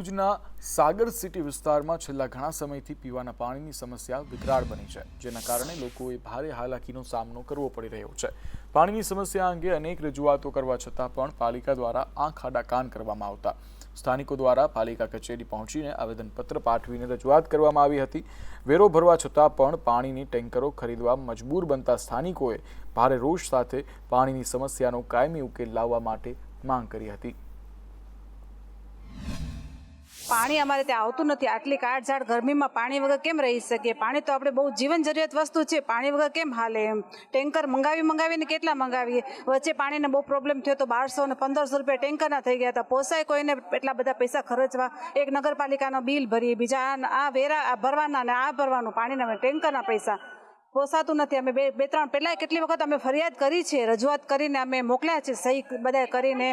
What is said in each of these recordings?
ભુજના સાગર સિટી વિસ્તારમાં છેલ્લા ઘણા સમયથી પીવાના પાણીની સમસ્યા વિકરાળ બની છે, જેના કારણે લોકોએ ભારે હાલાકીનો સામનો કરવો પડી રહ્યો છે. પાણીની સમસ્યા અંગે અનેક રજૂઆતો કરવા છતાં પણ પાલિકા દ્વારા આંખ આડા કાન કરવામાં આવતા. સ્થાનિકો દ્વારા પાલિકા કચેરી પહોંચીને આવેદનપત્ર પાઠવીને રજૂઆત કરવામાં આવી હતી. વેરો ભરવા છતાં પણ પાણીની ટેન્કરો ખરીદવા મજબૂર બનતા સ્થાનિકોએ ભારે રોષ સાથે પાણીની સમસ્યાનો કાયમી ઉકેલ લાવવા માટે માંગ કરી હતી. પાણી અમારે ત્યાં આવતું નથી. આટલી કાળઝાળ ગરમીમાં પાણી વગર કેમ રહી શકીએ? પાણી તો આપણે બહુ જીવન જરૂરિયાત વસ્તુ છે. પાણી વગર કેમ હાલે એમ? ટેન્કર મંગાવી મંગાવીને કેટલા મંગાવીએ? વચ્ચે પાણીને બહુ પ્રોબ્લેમ થયો તો બારસો ને પંદરસો રૂપિયા ટેન્કરના થઈ ગયા હતા. પોસાય કોઈને એટલા બધા પૈસા ખર્ચવા? એક નગરપાલિકાનો બિલ ભરીએ, બીજા આ- વેરા આ ભરવાના ને આ ભરવાનું પાણીના ટેન્કરના પૈસા. પોસાતું નથી. અમે બે બે ત્રણ પહેલાં કેટલી વખત અમે ફરિયાદ કરી છે, રજૂઆત કરીને અમે મોકલ્યા છે, સહી બધા કરીને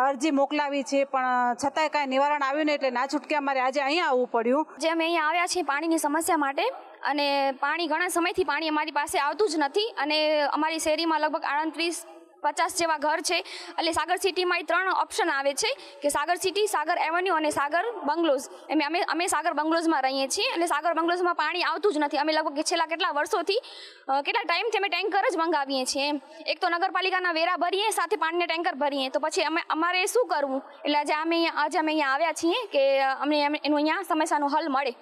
અરજી મોકલાવી છે, પણ છતાંય કાંઈ નિવારણ આવ્યું નહીં એટલે ના છૂટકે અમારે આજે અહીંયા આવવું પડ્યું. જે અમે અહીંયા આવ્યા છીએ પાણીની સમસ્યા માટે, અને પાણી ઘણા સમયથી પાણી અમારી પાસે આવતું જ નથી, અને અમારી શેરીમાં લગભગ આડત્રીસ પચાસ જેવા ઘર છે. એટલે સાગર સિટીમાં એ ત્રણ ઓપ્શન આવે છે કે સાગર સિટી, સાગર એવન્યુ અને સાગર બંગલોઝ. એમ અમે અમે સાગર બંગલોઝમાં રહીએ છીએ. એટલે સાગર બંગલોઝમાં પાણી આવતું જ નથી. અમે લગભગ છેલ્લા કેટલા વર્ષોથી કેટલા ટાઈમથી અમે ટેન્કર જ મંગાવીએ છીએ એક તો નગરપાલિકાના વેરા ભરીએ, સાથે પાણીના ટેન્કર ભરીએ. તો પછી અમે, અમારે શું કરવું? એટલે આજે અમે આજે અમે અહીંયા આવ્યા છીએ કે અમને એનું અહીંયા સમસ્યાનું હલ મળે.